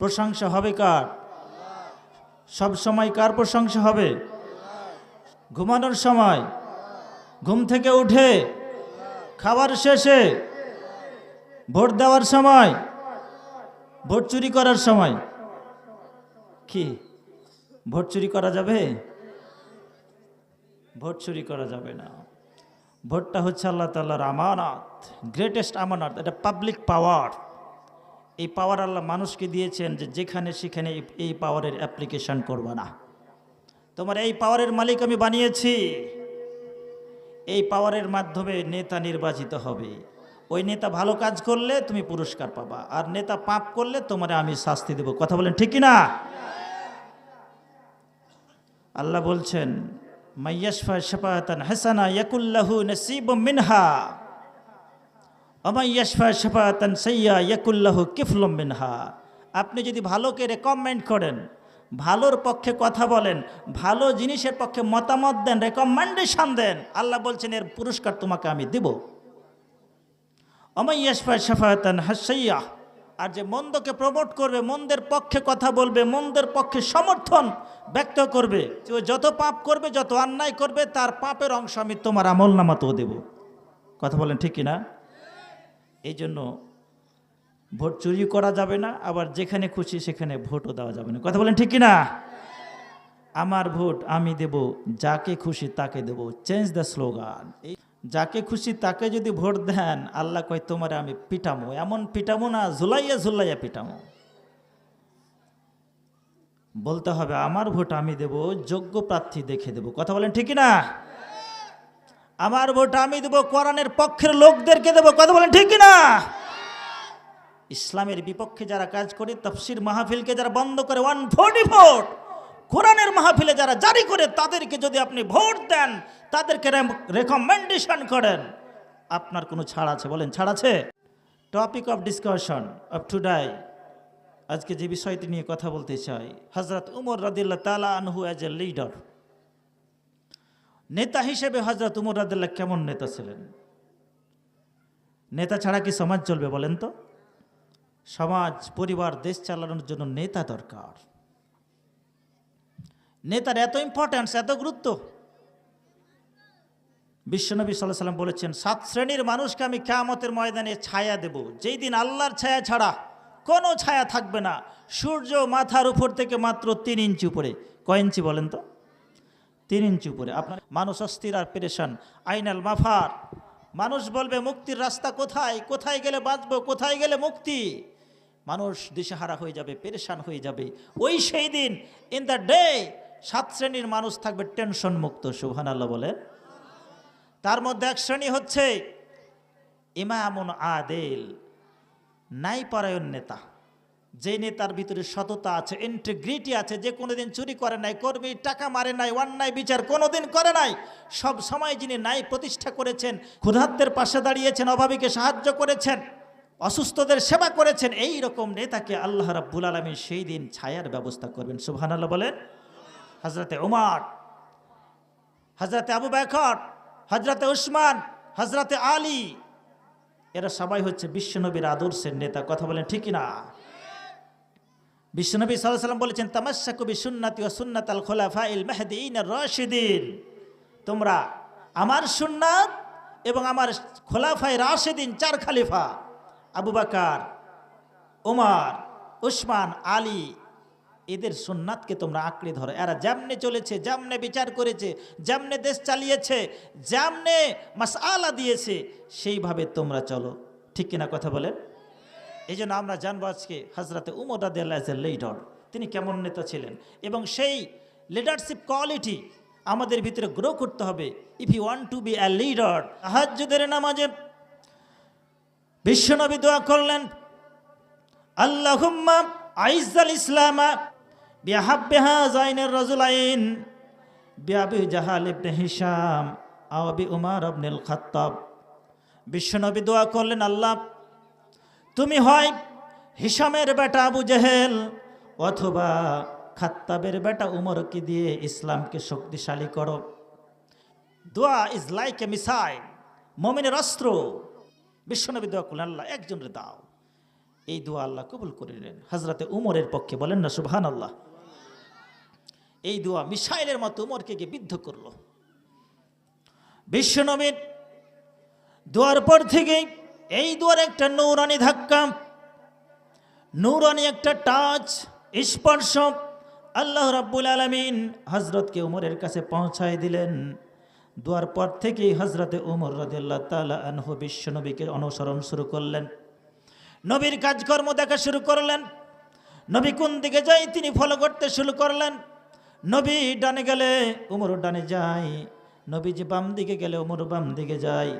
প্রশংসা হবে কার? সব সময় কার প্রশংসা হবে? ঘুমানোর সময়। ঘুম থেকে উঠে। খাবার শেষে। ভোট দেওয়ার সময়। ভোট চুরি করার সময়। কি? ভোট চুরি করা যাবে? ভোট চুরি করা যাবে না। ভোটটা হচ্ছে আল্লাহ তাল্লাহর আমানত গ্রেটেস্ট আমানত, এটা পাবলিক পাওয়ার এই পাওয়ার আল্লাহ মানুষকে দিয়েছেন যে যেখানে সেখানে এই- পাওয়ারের অ্যাপ্লিকেশন করবে না। তোমার এই পাওয়ারের মালিক আমি বানিয়েছি। এই পাওয়ারের মাধ্যমে নেতা নির্বাচিত হবে। ওই নেতা ভালো কাজ করলে তুমি পুরস্কার পাবা। আর নেতা পাপ করলে তোমারে আমি শাস্তি দেব। কথা বলেন ঠিক না আল্লাহ বলছেন, মাইয়াশফা শাফাতান হাসানা ইয়াকুল্লাহু নসিব মিনহা। আপনি যদি ভালোকে রেকমেন্ড করেন, ভালোর পক্ষে কথা বলেন, ভালো জিনিসের পক্ষে মতামত দেন রেকমেন্ডেশন দেন, আল্লাহ বলছেন, এর পুরস্কার তোমাকে আমি দেব। হাসাইয়া, আর যে মন্দকে প্রমোট করবে, মন্দের পক্ষে কথা বলবে, মন্দের পক্ষে সমর্থন ব্যক্ত করবে যত পাপ করবে, যত অন্যায় করবে, তার পাপের অংশ আমি তোমার আমল নামাতেও দেব। কথা বলেন ঠিক কিনা? এই জন্য ভোট চুরি করা যাবে না, আবার যেখানে খুশি সেখানে ভোটও দেওয়া যাবে না। কথা বলেন ঠিক কিনা? আমার ভোট আমি দেব, যাকে খুশি তাকে দেব। চেঞ্জ দ্য স্লোগান এই যাকে খুশি তাকে যদি ভোট দেন, আল্লাহ কয়, তোমারে আমি পিটামো। এমন পিটামো না, ঝুলাইয়া ঝুলাইয়া পিটামো। বলতে হবে, আমার ভোট আমি দেব, যোগ্য প্রার্থী দেখে দেব। কথা বলেন ঠিক না আমার ভোট আমি দেবো কোরআনের পক্ষের লোকদেরকে দেবো। কথা বলেন ঠিক না ইসলামের বিপক্ষে যারা কাজ করে, তফসির মাহফিলকে যারা বন্ধ করে ওয়ান ফোর্টি ভোট কোরআনের মাহফিলে যারা জারি করে, তাদেরকে যদি আপনি ভোট দেন, তাদেরকে রেকমেন্ডেশন করেন। আপনার কোনো ছাড় আছে বলেন? ছাড় আছে? Topic of discussion of today আজকে যে বিষয়টি নিয়ে কথা বলতে চাই হজরত উমর রদিল্লা তালা আনহু অ্যাজ এ লিডার নেতা হিসেবে হজরত উমর রদিল্লা কেমন নেতা ছিলেন? নেতা ছাড়া কি সমাজ চলবে বলেন তো? সমাজ, পরিবার, দেশ চালানোর জন্য নেতা দরকার। নেতার এত ইম্পর্ট্যান্স এত গুরুত্ব। বিশ্বনবী সাল্লাহ সাল্লাম বলেছেন, সাত শ্রেণির মানুষকে আমি কেয়ামতের ময়দানে ছায়া দেব। যেই দিন আল্লাহর ছায়া ছাড়া কোনো ছায়া থাকবে না। সূর্য মাথার উপর থেকে মাত্র তিন ইঞ্চি উপরে। কয় ইঞ্চি বলেন তো? তিন ইঞ্চি উপরে। আপনার মানুষ অস্থির আর পেরেশান। আইনাল মাফার। মানুষ বলবে, মুক্তির রাস্তা কোথায়? কোথায় গেলে বাঁচবো? কোথায় গেলে মুক্তি? মানুষ দিশেহারা হয়ে যাবে, পেরেশান হয়ে যাবে। ওই সেই দিন ইন দ্য ডে সাত শ্রেণির মানুষ থাকবে টেনশন মুক্ত সুহান আল্লাহ বলেন। তার মধ্যে এক শ্রেণি হচ্ছে ইমামুন আদেল ন্যায়পরায়ণ নেতা। যে নেতার ভিতরে সততা আছে ইন্টিগ্রিটি আছে, যে কোনোদিন চুরি করে নাই, কর্মী টাকা মারে নাই, অন্যায় বিচার কোনোদিন করে নাই, সব সময় যিনি ন্যায় প্রতিষ্ঠা করেছেন, ক্ষুধার্তের পাশে দাঁড়িয়েছেন, অভাবীকে সাহায্য করেছেন, অসুস্থদের সেবা করেছেন, এই রকম নেতাকে আল্লাহ রাব্বুল আলমী সেই দিন ছায়ার ব্যবস্থা করবেন। সুবহান আল্লাহ বলেন। হজরতে উমার হজরতে আবু বাকর হজরতে উসমান হজরতে আলী, এরা সবাই হচ্ছে বিশ্বনবীর আদর্শের নেতা, কথা বলেন ঠিকই না বিশ্বনবী সাল্লাম বলেছেন তামাশা কবি সুন্নাতি ও সুন্নাত আল খোলাফা ইল মেহদিন রশিদিন। তোমরা আমার সুন্নাত এবং আমার খোলাফায় রাশেদিন চার খালিফা, আবু বাকার ওমার উসমান, আলী, এদের সুন্নাতকে তোমরা আঁকড়ে ধরো। এরা যেমনে চলেছে, যেমনে বিচার করেছে, যেমনে দেশ চালিয়েছে, যেমনে মাস আলা দিয়েছে, সেইভাবে তোমরা চলো। ঠিক কিনা কথা বলেন? এই জন্য আমরা জানব আজকে হজরতে উমর রাদে লিডার তিনি কেমন নেতা ছিলেন? এবং সেই লিডারশিপ কোয়ালিটি আমাদের ভিতরে গ্রো করতে হবে। If you want to be a leader হাজ্যদের নামাজে বিশ্বনবী দোয়া করলেন, আল্লাহুম্মা আইজাল ইসলামা বিহাব্বিহা জাইনের রাজুলাইন বিআবি জাহাল ইবনে হিশাম আও বি উমার ইবনুল খাত্তাব। বিশ্বনবী দোয়া করলেন, আল্লাহ তুমি হয় হিসামের বেটা আবু জেহেল অথবা খাত্তাবের বেটা উমরকে দিয়ে ইসলামকে শক্তিশালী করো। দোয়া ইজ লাইক এ মিসাইল, মমিনের অস্ত্র। বিশ্বনবী দোয়া করলেন, আল্লাহ একজনের দাও। এই দোয়া আল্লাহ কবুল করে নিলেন। হজরতে উমরের পক্ষে বলেন না সুবহান আল্লাহ এই দোয়া মিসাইলের মতো উমরকে গিয়ে বিদ্ধ করল। বিশ্বনবীর দোয়ার পর থেকেই এই দোয়ার একটা নৌরানি ধাক্কা, নৌরানি একটা টাচ, স্পর্শ। আল্লাহ রাব্বুল আলমিন হজরতকে উমরের কাছে পৌঁছায় দিলেন। দুয়ার পর থেকেই হজরতে উমর রাদিল্লাহ তালা আনহু বিশ্বনবীকে অনুসরণ শুরু করলেন। নবীর কাজকর্ম দেখা শুরু করলেন। নবী কোন দিকে যাই তিনি ফলো করতে শুরু করলেন। নবী ডানে গেলে উমর ডানে যায়, নবী যে বাম দিকে গেলে উমর বাম দিকে যায়।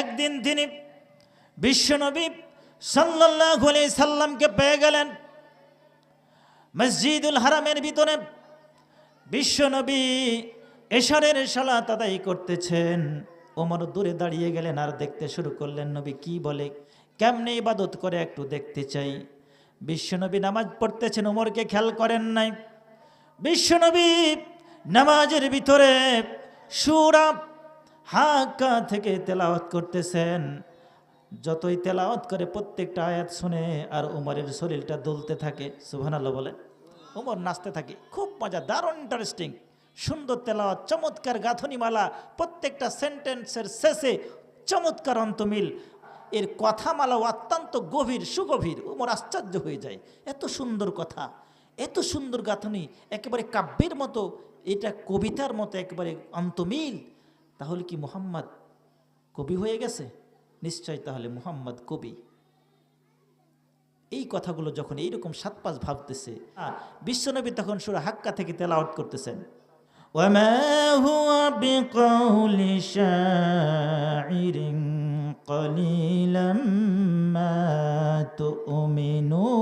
একদিন তিনি বিশ্বনবী আলাইহি সাল্লামকে পেয়ে গেলেন মসজিদুল হারামের ভিতরে। বিশ্বনবী এশারের সালাত আদায় করতেছেন। ওমর দূরে দাঁড়িয়ে গেলেন আর দেখতে শুরু করলেন, নবী, কি বলে? কেমনে ইবাদত করে একটু দেখতে চাই? বিশ্বনবী নামাজ পড়তেছেন, ওমরকে খেয়াল করেন নাই। বিশ্বনবী নামাজের ভিতরে সুরা হাক্কা থেকে তেলাওয়াত করতেছেন। যতই তেলাওয়াত করে প্রত্যেকটা আয়াত শুনে আর উমরের শরীরটা দুলতে থাকে, সুবহানাল্লাহ বলে উমর নাচতে থাকে, খুব মজা, দারুণ ইন্টারেস্টিং সুন্দর তেলাওয়াত, চমৎকার গাঁথনিমালা, প্রত্যেকটা সেন্টেন্সের শেষে চমৎকার অন্তমিল, এর কথামালা অত্যন্ত গভীর, সুগভীর, উমর আশ্চর্য হয়ে যায়, এত সুন্দর কথা, এত সুন্দর গাঁথনি, একেবারে কাব্যের মতো, এটা কবিতার মতো একেবারে অন্তমিল, তাহলে কি মোহাম্মদ কবি হয়ে গেছে? নিশ্চয় তাহলে মুহাম্মদ কবি এই কথাগুলো যখন এইরকম সাত পাঁচ ভাবতেছে আর বিশ্বনবী তখন সুরা হাক্কা থেকে তেলাওয়াত করতেছেন وما هو بقول شاعر قليلا ما تؤمنون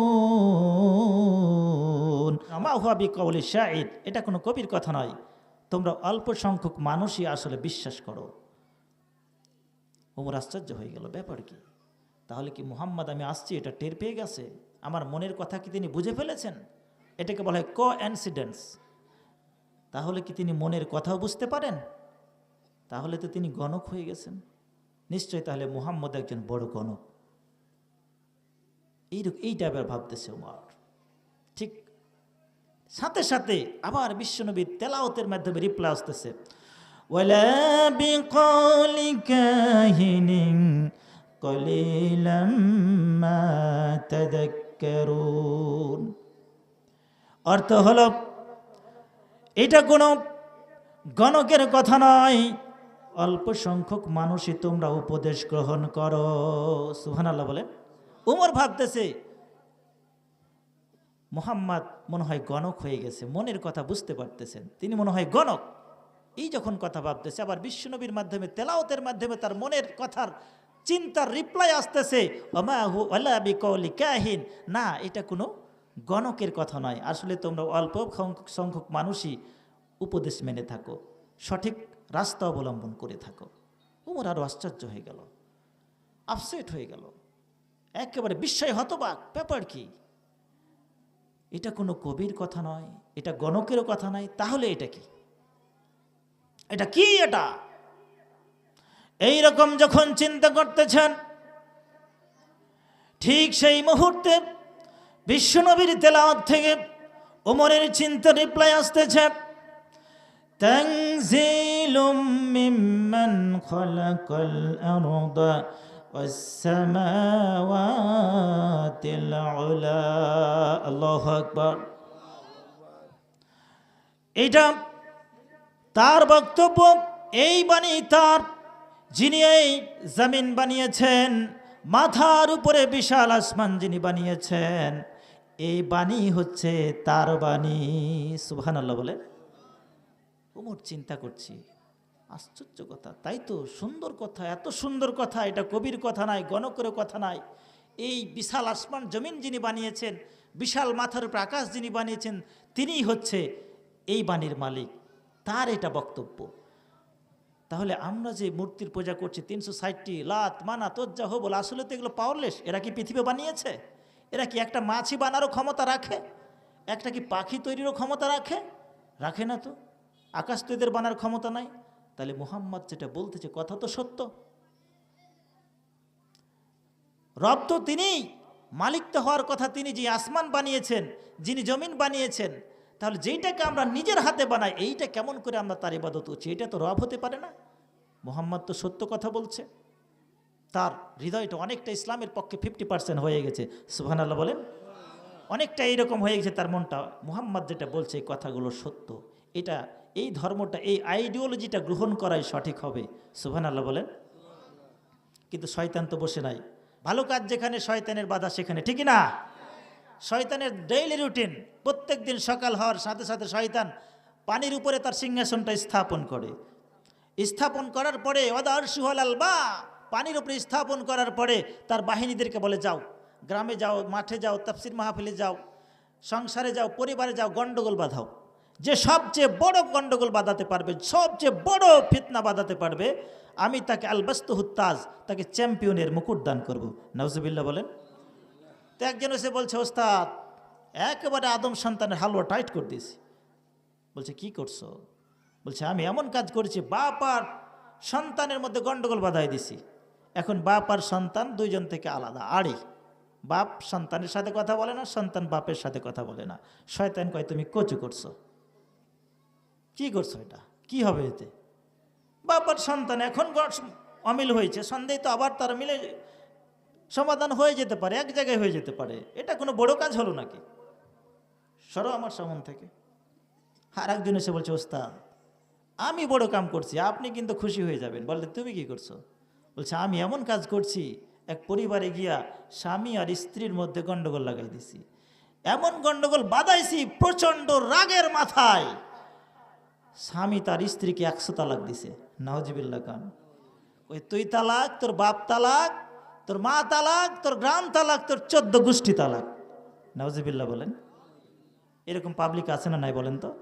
মা হুয়া বিকৌল শাইর এটা কোনো কবির কথা নয় তোমরা অল্প সংখ্যক মানুষই আসলে বিশ্বাস করো ওমর আশ্চর্য হয়ে গেল, ব্যাপার কি? তাহলে কি মুহাম্মদ আমি আসছি? এটা টের পেয়ে গেছে? আমার মনের কথা কি তিনি বুঝে ফেলেছেন? এটাকে বলা হয় ক অ্যান্সিডেন্স তাহলে কি তিনি মনের কথাও বুঝতে পারেন? তাহলে তো তিনি গণক হয়ে গেছেন। নিশ্চয়ই তাহলে মুহাম্মদ একজন বড় গণক। এই এই টাইপের ভাবতেছে ওমর। ঠিক সাথে সাথে আবার বিশ্বনবীর তেলাওতের মাধ্যমে রিপ্লাই আসতেছে। ولا بقول كاهن قليلا ما تذكرون অর্থ হলো এটা কোনো গণকের কথা নয় অল্প সংখ্যক মানুষই তোমরা উপদেশ গ্রহণ করো সুহানাল্লাহ বলে উমর ভাবতেছে মোহাম্মদ মনে হয় গণক হয়ে গেছে মনের কথা বুঝতে পারতেছেন তিনি মনে হয় গণক এই যখন কথা ভাবতেছে, আবার বিশ্বনবীর মাধ্যমে তেলাওতের মাধ্যমে তার মনের কথার চিন্তার রিপ্লাই আসতেছে কাহিন। না, এটা কোনো গণকের কথা নয়। আসলে তোমরা অল্প সংখ্যক মানুষই উপদেশ মেনে থাকো, সঠিক রাস্তা অবলম্বন করে থাকো। উমর আরও আশ্চর্য হয়ে গেল আপসেট হয়ে গেল, একেবারে বিস্ময় হতবাক, ব্যাপার কি? এটা কোনো কবির কথা নয়, এটা গণকেরও কথা নয়, তাহলে এটা কি? এটা কি এটা এই রকম যখন চিন্তা করতেছেন ঠিক সেই মুহূর্তে বিশ্বনবীর তেলাওয়াত থেকে ওমরের চিন্তা রিপ্লাই আসতেছে تنزيل ممن خلق الأرض والسماوات العلا الله أكبر এটা তার বক্তব্য এই বাণী তার, যিনি এই জমিন বানিয়েছেন, মাথার উপরে বিশাল আসমান যিনি বানিয়েছেন, এই বাণী হচ্ছে তার বাণী। সুবহান আল্লাহ বলে উমর চিন্তা করছি, আশ্চর্য কথা, তাই তো সুন্দর কথা, এত সুন্দর কথা, এটা কবির কথা নাই, গণকের কথা নাই। এই বিশাল আসমান জমিন যিনি বানিয়েছেন, বিশাল মাথার উপর আকাশ যিনি বানিয়েছেন, তিনিই হচ্ছে এই বাণীর মালিক। তার এটা বক্তব্য। তাহলে আমরা যে মূর্তির পূজা করছি, তিনশো ষাটটি লাত, মানা, তজ্জা, হবল, আসলে তো এগুলো পাওয়ারলেস এরা কি পৃথিবী বানিয়েছে? এরা কি একটা মাছি বানারও ক্ষমতা রাখে? একটা কি পাখি তৈরিরও ক্ষমতা রাখে? রাখে না তো। আকাশ তো এদের বানার ক্ষমতা নাই। তাহলে মোহাম্মদ যেটা বলতেছে কথা তো সত্য। রব তো তিনি মালিক তো হওয়ার কথা তিনি যে আসমান বানিয়েছেন, যিনি জমিন বানিয়েছেন তাহলে যেইটাকে আমরা নিজের হাতে বানাই, এইটা কেমন করে আমরা তার ইবাদত করছি? এটা তো রব হতে পারে না। মোহাম্মদ তো সত্য কথা বলছে। তার হৃদয়টা অনেকটা ইসলামের পক্ষে ফিফটি পার্সেন্ট হয়ে গেছে। সুহান আল্লাহ বলেন। অনেকটা এইরকম হয়ে গেছে তার মনটা। মুহাম্মদ যেটা বলছে, এই কথাগুলো সত্য। এটা, এই ধর্মটা, এই আইডিওলজিটা গ্রহণ করাই সঠিক হবে। সুহান আল্লাহ বলেন। কিন্তু শয়তান তো বসে নাই। ভালো কাজ যেখানে শয়তানের বাধা সেখানে, ঠিকই না? শয়তানের ডেইলি রুটিন প্রত্যেক দিন সকাল হওয়ার সাথে সাথে শয়তান পানির উপরে তার সিংহাসনটা স্থাপন করে। স্থাপন করার পরে অদার সুহলাল বা, পানির উপরে স্থাপন করার পরে তার বাহিনীদেরকে বলে, যাও, গ্রামে যাও, মাঠে যাও, তাফসির মাহফিলে যাও, সংসারে যাও, পরিবারে যাও, গন্ডগোল বাঁধাও। যে সবচেয়ে বড় গণ্ডগোল বাঁধাতে পারবে, সবচেয়ে বড় ফিতনা বাঁধাতে পারবে, আমি তাকে আলবাস্ত হুত্তাজ তাকে চ্যাম্পিয়নের মুকুট দান করব। নওজবিল্লা বলেন তো একজন এসে বলছে, ওস্তাদ, একেবারে আদম সন্তানের হালুয়া টাইট করে দিয়েছি। বলছে, কি করছ? বলছে, আমি এমন কাজ করেছি, বাপ আর সন্তানের মধ্যে গন্ডগোল বাধাই দিছি এখন বাপ আর সন্তান দুইজন থেকে আলাদা, আড়ি। বাপ সন্তানের সাথে কথা বলে না, সন্তান বাপের সাথে কথা বলে না। শয়তান কয়, তুমি কচু করছ। কি করছ এটা? কি হবে এতে? বাপ আর সন্তান এখন অমিল হয়েছে, সন্দেহ তো আবার তারা মিলে সমাধান হয়ে যেতে পারে, এক জায়গায় হয়ে যেতে পারে। এটা কোনো বড় কাজ হলো নাকি? সরো আমার সামন থেকে। আর একজন এসে বলছে, ওস্তাদ, আমি বড় কাম করছি, আপনি কিন্তু খুশি হয়ে যাবেন। বললে, তুমি কি করছ? বলছে, আমি এমন কাজ করছি, এক পরিবারে গিয়া স্বামী আর স্ত্রীর মধ্যে গন্ডগোল লাগাই দিছি। এমন গন্ডগোল বাদাইছি প্রচণ্ড রাগের মাথায়। স্বামী তার স্ত্রীকে একশো তালাক দিছে। নাওজিবিল্লা খান ওই তুই তালাক, তোর বাপ তালাক তোর মা তালাক, তোর গ্রাম তালাক, তোর চোদ্দ গোষ্ঠী তালাক। নাওজিবিল্লা বলেন। এরকম পাবলিক আছে না নাই বলেন তো?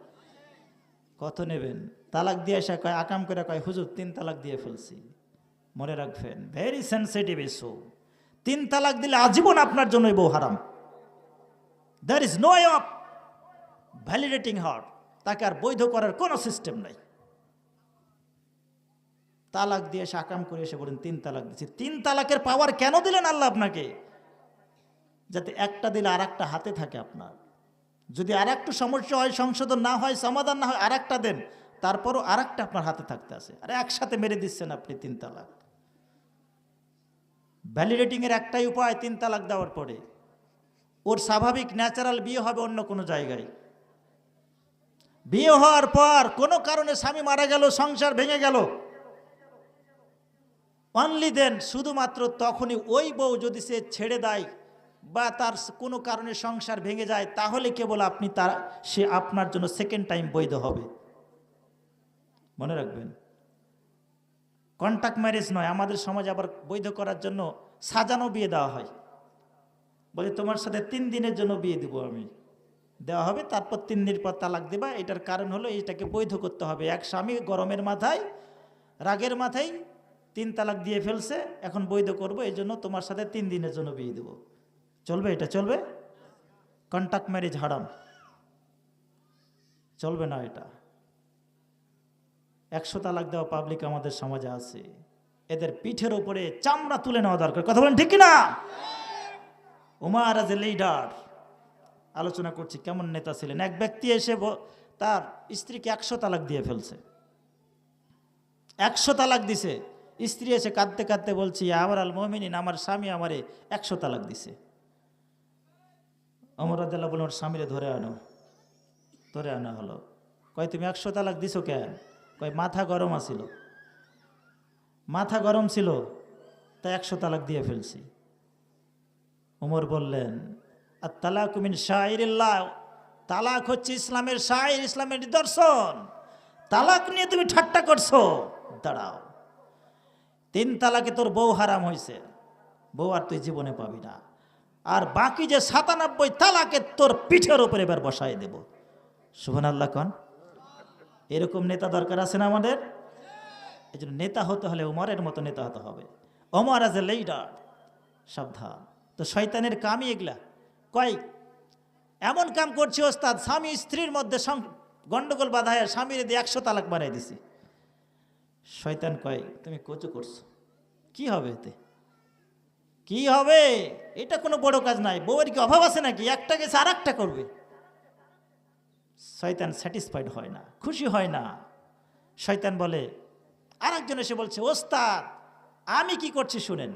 কত নেবেন? তালাক দিয়ে এসে কয়, আকাম করে কয়, হুজুর, তিন তালাক দিয়ে ফেলছি। মনে রাখবেন ভেরি সেন্সিটিভ ইস্যু তিন তালাক দিলে আজীবন আপনার জন্যই বউ হারাম। There is no of validating heart তাকে আর বৈধ করার কোনো সিস্টেম নাই। তালাক দিয়ে এসে আকাম করে এসে বলেন, তিন তালাক দিচ্ছি তিন তালাকের পাওয়ার কেন দিলেন আল্লাহ আপনাকে? যাতে একটা দিলে আর একটা হাতে থাকে আপনার। যদি আর একটু সমস্যা হয়, সংশোধন না হয়, সমাধান না হয় আর একটা দেন, তারপরও আর একটা আপনার হাতে থাকতে আছে। আর একসাথে মেরে দিচ্ছেন আপনি তিন তালাক। ভ্যালিডেটিংয়ের একটাই উপায়, তিন তালাক দেওয়ার পরে। ওর স্বাভাবিক ন্যাচারাল বিয়ে হবে অন্য কোনো জায়গায়। বিয়ে হওয়ার পর কোনো কারণে স্বামী মারা গেল, সংসার ভেঙে গেল। অনলি দেন শুধুমাত্র তখনই ওই বউ যদি সে ছেড়ে দেয় বা তার কোনো কারণে সংসার ভেঙে যায়, তাহলে কেবল আপনি তার, সে আপনার জন্য সেকেন্ড টাইম বৈধ হবে। মনে রাখবেন? কন্ট্যাক্ট ম্যারেজ নয়, আমাদের সমাজ আবার বৈধ করার জন্য সাজানো বিয়ে দেওয়া হয়। বলে, তোমার সাথে তিন দিনের জন্য বিয়ে দিব আমি। দেওয়া হবে, তারপর তিন দিন পর তালাক দেবা। এটার কারণ হলো, এটাকে বৈধ করতে হবে। এক স্বামী গরমের মাথায়, রাগের মাথায় তিন তালাক দিয়ে ফেলছে, এখন বৈধ করব, এই জন্য তোমার সাথে তিন দিনের জন্য বিয়ে দেবো। চলবে এটা? চলবে? কন্ট্যাক্ট ম্যারেজ হারাম। চলবে না এটা। একশো তালাক দেওয়া পাবলিক আমাদের সমাজে আছে। এদের পিঠের ওপরে চামড়া তুলে নেওয়া দরকার। কথা বলেন ঠিক না উমার আজ লিডার আলোচনা করছি, কেমন নেতা ছিলেন? এক ব্যক্তি এসে তার স্ত্রীকে একশো তালাক দিয়ে ফেলছে। একশো তালাক দিছে। স্ত্রী এসে কাঁদতে কাঁদতে বলছি আমার আল মমিনিন, আমার স্বামী আমারে একশো তালাক দিছে। অমর আদাল্লাহ ওর স্বামীরে ধরে আনো। ধরে আনা হলো? কয়, তুমি একশো তালাক দিছো কেন? কয়, মাথা গরম আছিল। মাথা গরম ছিল, তাই একশো তালাক দিয়ে ফেলছি। উমর বললেন আর তালাক মিন শাহরিল্লাহ তালাক হচ্ছে ইসলামের শায়ের ইসলামের নিদর্শন। তালাক নিয়ে তুমি ঠাট্টা করছ। দাঁড়াও। তিন তালাকে তোর বউ হারাম হয়েছে বউ আর তুই জীবনে পাবি না। আর বাকি যে সাতানব্বই তালাকে তোর পিঠের ওপরে এবার বসাই দেব। শুভন আল্লাহ কন। এরকম নেতা দরকার আছে না আমাদের? এই জন্য নেতা হতে হলে ওমরের মতো নেতা হতে হবে। ওমর আজ এ লিডার সাবধান। তো শয়তানের কামই এগুলা। কয়েক এমন কাম করছি ওস্তাদ, স্বামী স্ত্রীর মধ্যে গন্ডগোল বাধায় স্বামীর দিয়ে একশো তালাক বানাই দিছি। শয়তান কয়, তুমি কচু করছ। কি হবে এতে? কি হবে? এটা কোনো বড় কাজ নাই। বউয়ের কি অভাব আছে নাকি? একটা গেছে আর একটা করবে। শয়তান স্যাটিসফাইড হয় না, খুশি হয় না। শয়তান বলে আর একজন এসে বলছে, ওস্তাদ, আমি কি করছি শুনেন।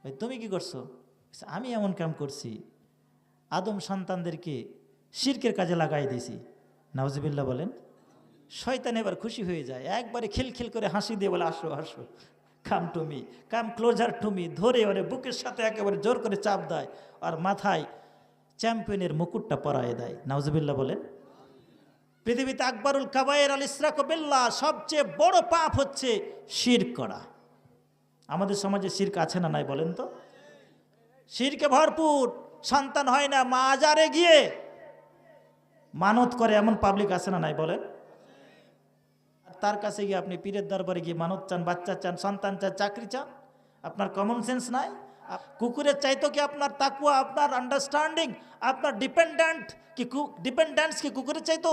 ভাই তুমি কি করছ? আমি এমন কাম করছি। আদম সন্তানদেরকে শিরকের কাজে লাগাই দিয়েছি। নাওজিবিল্লা বলেন শয়তান এবার খুশি হয়ে যায়। একবারে খিলখিল করে হাসি দিয়ে বলে, আসো আসো come to me come closer to me ধরে ওরে বুকের সাথে একেবারে জোর করে চাপ দেয় আর মাথায় চ্যাম্পিয়নের মুকুটটা পরায় দেয়। নাওজিবিল্লা বলেন, পৃথিবীতে আকবরুল কাবায়ের আল ইসরাক বিল্লাহ সবচেয়ে বড় পাপ হচ্ছে শির করা। আমাদের সমাজে শির্ক আছে না নাই বলেন তো? শিরকে ভরপুর, সন্তান হয় না মাজারে গিয়ে মানত করে এমন পাবলিক আছে না নাই বলেন? তার কাছে গিয়ে আপনি পীরের দরবারে গিয়ে মানত চান, বাচ্চা চান, সন্তান চান, চাকরি চান, আপনার কমন সেন্স নাই? কুকুরের চাইতো কি আপনার তাকুয়া, আপনার আন্ডারস্ট্যান্ডিং আপনার ডিপেন্ডেন্ট কি ডিপেন্ডেন্স কি কুকুরের চাইতো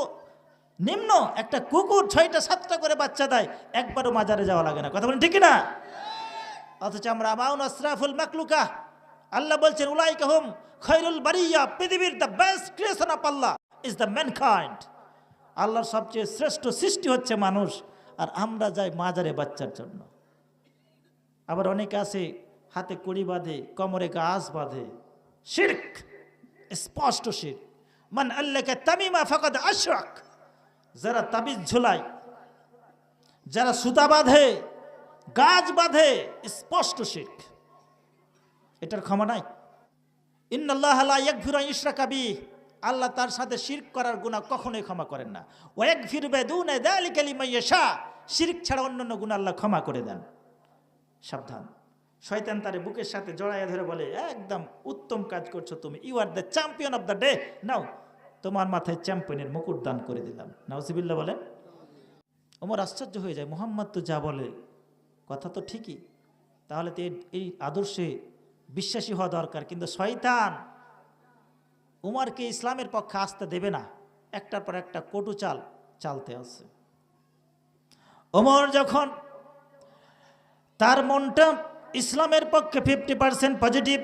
নিম্ন একটা কুকুর ছয়টা, সাতটা করে বাচ্চা দেয়, একবারও মাজারে যাওয়া লাগে না। কথা বলেন ঠিক না অথচ আমরা আমাউন আসরাফুল মাকলুকা, আল্লাহ বলছেন, উলাইকা হুম খৈরুল বারিয়া, পৃথিবীর the best creation of Allah is the mankind আল্লাহর সবচেয়ে শ্রেষ্ঠ সৃষ্টি হচ্ছে মানুষ, আর আমরা যাই মাজারে বাচ্চার জন্য। আবার অনেকে আছে, হাতে কড়ি বাঁধে, কোমরে গাছ বাঁধে। শির্ক, স্পষ্ট শির মান আল্লাহকে তামিমা ফাকাদ আশরাক। যারা তাবিজ ঝুলায়, যারা সুতা বাঁধে, গাছ বাঁধে, স্পষ্ট শিখ এটার ক্ষমা নাই। আন ইউশরাকা বিহি। আল্লাহ তার সাথে শিরক করার গুনাহ কখনোই ক্ষমা করেন না। ওয়া ইয়াগফিরু বিদুনা যালিকা লিমান ইয়াশা। শিরক ছাড়া অন্যান্য গুনাহ আল্লাহ ক্ষমা করে দেন। সাবধান। শয়তান তারে বুকের সাথে জড়াইয়া ধরে বলে, একদম উত্তম কাজ করছ তুমি। You are the champion of the day now, তোমার মাথায় চ্যাম্পিয়নের মুকুট দান করে দিলাম। নাউজিবিল্লাহ বলেন। ওমর আশ্চর্য হয়ে যায়। মোহাম্মদ তো যা বলে, কথা তো ঠিকই। তাহলে তো এই আদর্শে বিশ্বাসী হওয়া দরকার। কিন্তু শয়তান উমারকে ইসলামের পক্ষে আসতে দেবে না। একটার পর একটা কটু চাল চালতে আছে। ওমর যখন তার মনটা ইসলামের পক্ষে ফিফটি পার্সেন্ট পজিটিভ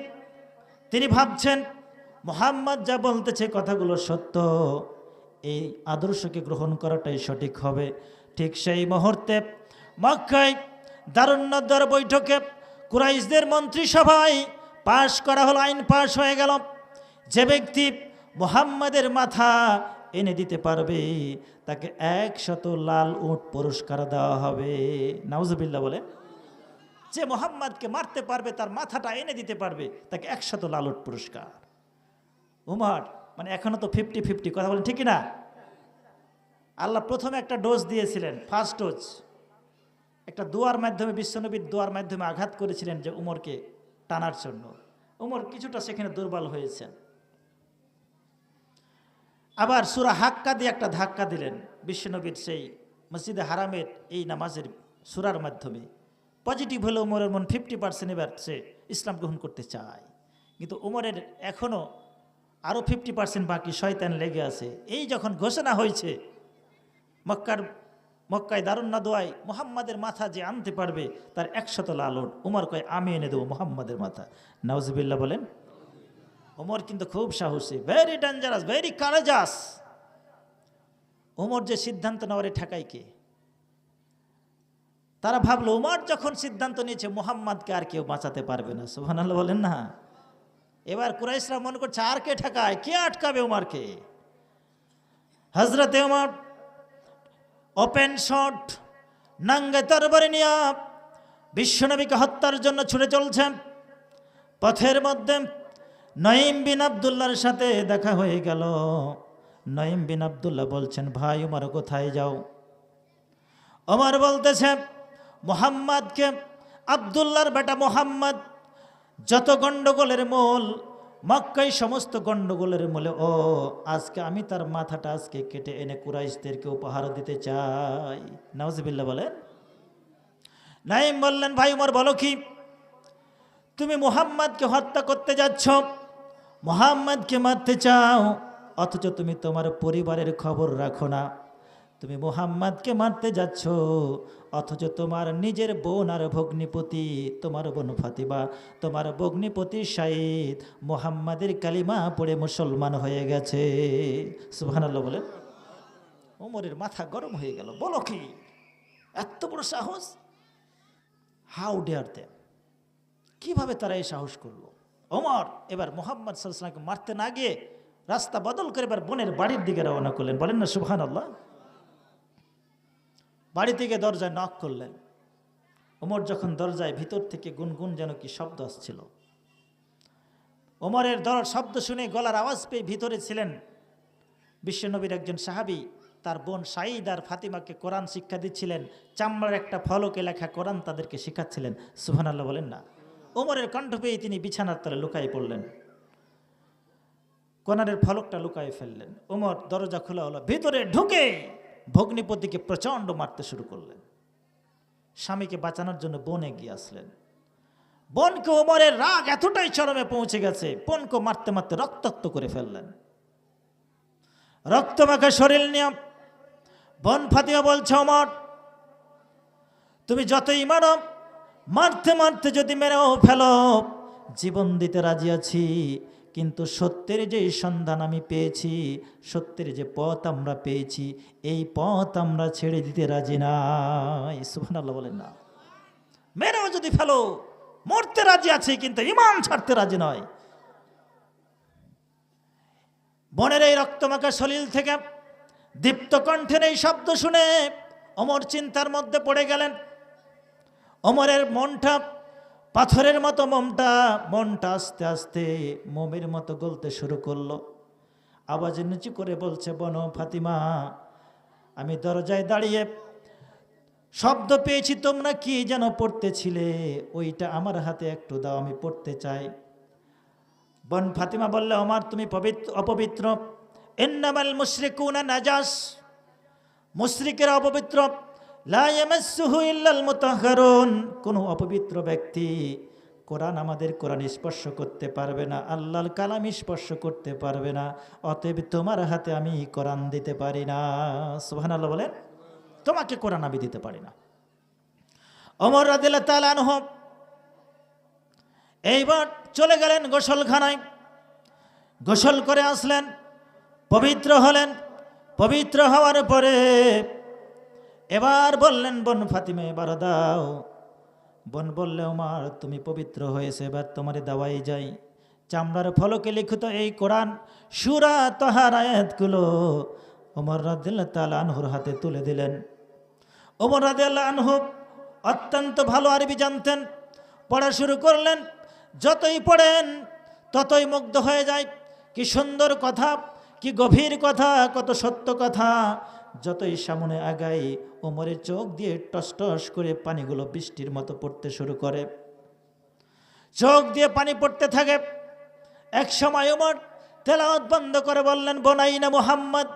তিনি ভাবছেন, মোহাম্মদ যা বলতেছে কথাগুলো সত্য। এই আদর্শকে গ্রহণ করাটাই সঠিক হবে। ঠিক সেই মুহূর্তে মক্কায় দারুণ্যদর বৈঠকে কুরাইশদের মন্ত্রিসভায় পাশ করা হলো, আইন পাশ হয়ে গেল। যে ব্যক্তি মোহাম্মদের মাথা এনে দিতে পারবে, তাকে একশত লাল উট পুরস্কার দেওয়া হবে। নাউজবিল্লা বলে, যে মোহাম্মদকে মারতে পারবে, তার মাথাটা এনে দিতে পারবে, তাকে একশত লালট পুরস্কার। উমার মানে এখনও তো ফিফটি ফিফটি কথা বলেন ঠিক না আল্লাহ প্রথমে একটা ডোজ দিয়েছিলেন ফার্স্ট ডোজ একটা দোয়ার মাধ্যমে, বিশ্বনবীর দোয়ার মাধ্যমে আঘাত করেছিলেন যে উমরকে টানার জন্য। উমর কিছুটা সেখানে দুর্বল হয়েছেন। আবার সুরা হাক্কা দিয়ে একটা ধাক্কা দিলেন। বিশ্বনবীর সেই মসজিদে হারামের এই নামাজের সুরার মাধ্যমে। পজিটিভ হলে উমরের মন ফিফটি পার্সেন্ট এবার সে ইসলাম গ্রহণ করতে চায়। কিন্তু উমরের এখনও আরও ফিফটি পার্সেন্ট বাকি শয়তান লেগে আছে। এই যখন ঘোষণা হয়েছে, মক্কার, মক্কায় দারুন্না দোয়াই মোহাম্মদের মাথা যে আনতে পারবে, তার একশত লালট উমর কয় আমি এনে দেবো মোহাম্মদের মাথা। নওয়াজবিল্লা বলেন ওমর কিন্তু খুব সাহসী very dangerous very courageous Omar যে সিদ্ধান্ত নেওয়ারে ঠেকাই কে? তারা ভাবলো, ওমর যখন সিদ্ধান্ত নিয়েছে, মোহাম্মদকে আর কেউ বাঁচাতে পারবে না। সুহান বলেন না। এবার কুরাইশরা মনে করছে, আর কে ঠেকায়? কে আটকাবে উমারকে হজরতে ওমর ওপেন শট নাঙ্গে তরবারি নিয়ে বিশ্বনবীকে হত্যার জন্য ছুটে চলছেন। পথের মধ্যে নঈম বিন আবদুল্লার সাথে দেখা হয়ে গেল। নঈম বিন আবদুল্লাহ বলছেন, ভাই, উমার, কোথায় যাও? ওমর বলতেছে, মোহাম্মদকে আবদুল্লার বেটা মোহাম্মদ, যত গণ্ডগোলের মূল মক্কাই সমস্ত গণ্ডগোলের মূলে, ও, আজকে আমি তার মাথাটা আজকে কেটে এনে কুরাইশদেরকে উপহার দিতে চাই। নওয়াজবিল্লা বলেন। নাইম বললেন, ভাই, উমর, বলো কি? তুমি মোহাম্মদকে হত্যা করতে যাচ্ছ মোহাম্মদকে মারতে চাও? অথচ তুমি তোমার পরিবারের খবর রাখো না। তুমি মোহাম্মদকে মারতে যাচ্ছ? অথচ তোমার নিজের বোন আর ভগ্নিপতি, তোমার বোন ফাতিমা, তোমার ভগ্নিপতি শাহিদ মোহাম্মদের কালিমা পড়ে মুসলমান হয়ে গেছে। সুবহানাল্লাহ বলে ওমরের মাথা গরম হয়ে গেল। বলো কি? এত বড় সাহস? হাউ ডেয়ার দেম কীভাবে তারা এই সাহস করল? ওমর এবার মোহাম্মদ সাল্লামকে মারতে না গিয়ে রাস্তা বদল করে এবার বোনের বাড়ির দিকে রওনা করলেন। বলেন না সুবহান আল্লাহ বাড়ি থেকে দরজায় নক করলেন। ওমর যখন দরজায় ভিতর থেকে গুনগুন যেন কি শব্দ আসছিল। ওমরের দর শব্দ শুনে গলার আওয়াজ পেয়ে ভিতরে ছিলেন বিশ্বনবীর একজন সাহাবী। তার বোন সাঈদ আর ফাতিমাকে কোরআন শিক্ষা দিচ্ছিলেন। চামড়ার একটা ফলকে লেখা কোরআন তাদেরকে শেখাচ্ছিলেন। সুহান আল্লাহ বলেন না। ওমরের কণ্ঠ পেয়ে তিনি বিছানার তলে লুকাই পড়লেন। কোরআনের ফলকটা লুকাই ফেললেন। ওমর দরজা খোলা হলো, ভিতরে ঢুকে ভগ্নিপতিকে প্রচণ্ড মারতে শুরু করলেন। স্বামীকে বাঁচানোর জন্য বনে গিয়ে আসলেন। বনকে ওমরের রাগ এতটাই চরমে পৌঁছে গেছে, বনকে মারতে মারতে রক্তাক্ত করে ফেললেন। রক্তমাখা শরীর নিয়ে বন ফাতিমা বলছে অমর তুমি যতই মারো মারতে মারতে যদি মেরেও ফেলো, জীবন দিতে রাজি আছি, কিন্তু সত্যের যে সন্ধান আমি পেয়েছি, সত্যের যে পথ আমরা পেয়েছি, এই পথ আমরা ছেড়ে দিতে রাজি না সুহান আল্লাহ বলেন না। মেরেও যদি ফেলো, মরতে রাজি আছি, কিন্তু ইমান ছাড়তে রাজি নয়। বনের এই রক্তমাখা সলিল থেকে দীপ্ত কণ্ঠের এই শব্দ শুনে অমর চিন্তার মধ্যে পড়ে গেলেন। অমরের মনটা, পাথরের মতো মমটা, মনটা আস্তে আস্তে মোমের মতো গলতে শুরু করল। আওয়াজ নিচু করে বলছে, বন ফাতিমা, আমি দরজায় দাঁড়িয়ে শব্দ পেয়েছি, তোমরা কি যেন পড়তেছিলে? ওইটা আমার হাতে একটু দাও, আমি পড়তে চাই। বন ফাতিমা বললে আমার তুমি পবিত্র, অপবিত্র। এন্নামাল মুশরিকুনা নাজাস। মুশরিকের অপবিত্র। কোনো অপবিত্র ব্যক্তি কোরআন আমাদের কোরআন স্পর্শ করতে পারবে না, আল্লাহর কালাম স্পর্শ করতে পারবে না, অতএব তোমার হাতে আমি কোরআন দিতে পারি না। সুবহানাল্লাহ বলেন, তোমাকে কোরআন আমি দিতে পারি না। অমর আনহু এইবার চলে গেলেন গোসলখানায়। গোসল করে আসলেন, পবিত্র হলেন। পবিত্র হওয়ার পরে এবার বললেন, বোন ফাতিমা, এবার দাও। বোন বললে, ওমার, তুমি পবিত্র হয়েছে, এবার তোমার দাওয়াই যাই চামড়ার ফলকে লিখিত এই কোরআন সুরা তাহার আয়াতগুলো ওমর রাদিল্লা আনহুর হাতে তুলে দিলেন। ওমর রাদিল্লা আনহু অত্যন্ত ভালো আরবি জানতেন, পড়া শুরু করলেন, যতই পড়েন ততই মুগ্ধ হয়ে যায়। কি সুন্দর কথা, কি গভীর কথা, কত সত্য কথা যতই সামনে আগায় ওমরের চোখ দিয়ে টস টস করে পানিগুলো বৃষ্টির মতো পড়তে শুরু করে। চোখ দিয়ে পানি পড়তে থাকে। এক সময় ওমর তেলাওয়াত বন্ধ করে বললেন, বনাই না মোহাম্মদ,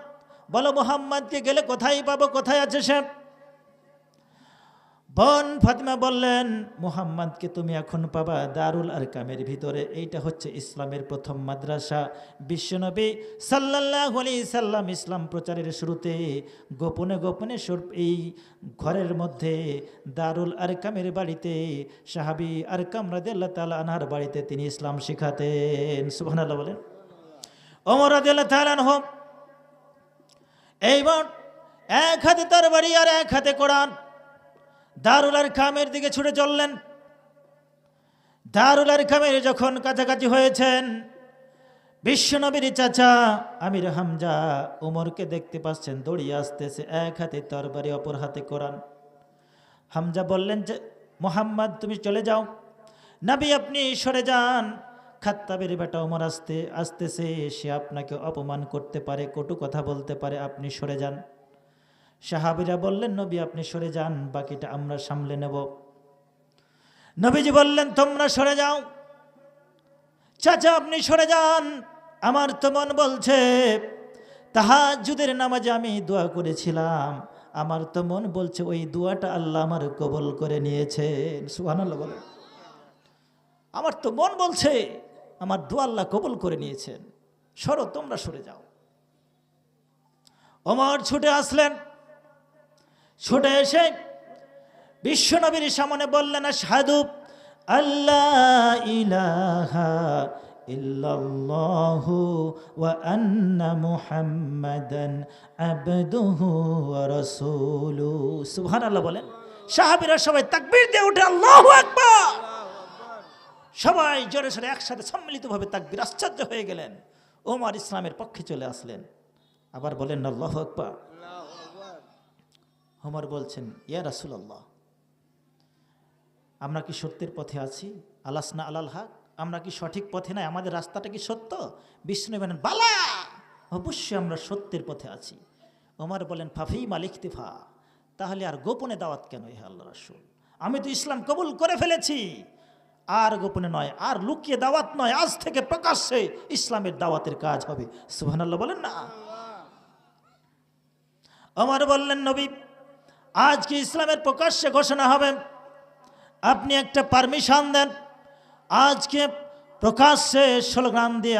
বলো মোহাম্মদকে গেলে কোথায় পাবো, কোথায় আছে সে? বোন ফাতিমা বললেন, মুহাম্মদকে তুমি এখন পাবা দারুল আরকামের ভিতরে। এইটা হচ্ছে ইসলামের প্রথম মাদ্রাসা। বিশ্বনবী সাল্লাহ আলি সাল্লাম ইসলাম প্রচারের শুরুতে গোপনে গোপনে এই ঘরের মধ্যে দারুল আরকামের বাড়িতে সাহাবি আরকাম রাদিল্লাহ তালা আনহার বাড়িতে তিনি ইসলাম শিখাতেন। সুবহানাল্লাহ বলেন। ওমর রাদিল্লাহ তালা আনহু এইবার এক হাতে তার বাড়ি আর এক হাতে কোরআন। দারুল আর খামের দিকে ছুটে চললেন। দারুল আর খামের যখন কাছাকাছি হয়েছেন বিশ্বনবীর চাচা আমির হামজা উমরকে দেখতে পাচ্ছেন, দৌড়িয়ে আসতেছে এক হাতে তরবারি, অপর হাতে কোরআন। হামজা বললেন, যে, মোহাম্মদ, তুমি চলে যাও। নাবি, আপনি সরে যান। খাত্তাবের বেটা উমর আসতে, আসতেছে, সে আপনাকে অপমান করতে পারে, কটু কথা বলতে পারে, আপনি সরে যান। সাহাবিরা বললেন, নবী, আপনি সরে যান, বাকিটা আমরা সামলে নেব। নবীজি বললেন, তোমরা সরে যাও। চাচা, আপনি সরে যান। আমার তো মন বলছে তাহাজুদের নামাজে আমি দোয়া করেছিলাম। আমার তো মন বলছে, ওই দোয়াটা আল্লাহ আমার কবল করে নিয়েছেন সুবহানাল্লাহ বলে আমার তো মন বলছে, আমার দোয়া আল্লাহ কবল করে নিয়েছেন। সরো, তোমরা সরে যাও। ওমর ছুটে আসলেন। ছুটে এসে বিশ্বনবীর সামনে বললেন সাধু আল্লাহ ইলাহা আন্না বলেন। সবাই দিয়ে সবাই জোরে সোরে একসাথে সম্মিলিতভাবে তাকবীর আশ্চর্য হয়ে গেলেন। ওমর ইসলামের পক্ষে চলে আসলেন। আবার বলেন, আল্লাহ আকবার। ওমর বলছেন ইয়া রাসূলুল্লাহ আমরা কি সত্যের পথে আছি? আলাসনা আলাল হক আমরা কি সঠিক পথে নাই? আমাদের রাস্তাটা কি সত্য? বিষ্ণু বলেন বালা অবশ্যই আমরা সত্যের পথে আছি। ওমর বলেন ফাফি মালিক তিফা তাহলে আর গোপনে দাওয়াত কেন হে আল্লাহ রাসূল? আমি তো ইসলাম কবুল করে ফেলেছি। আর গোপনে নয় আর লুকিয়ে দাওয়াত নয় আজ থেকে প্রকাশ্যে ইসলামের দাওয়াতের কাজ হবে। সুবহানাল্লাহ বলেন না। ওমর বললেন নবী আজকে ইসলামের প্রকাশ্যে ঘোষণা হবে? আপনি একটা পারমিশন দেন। আজকে প্রকাশ্যে স্লোগান দিয়ে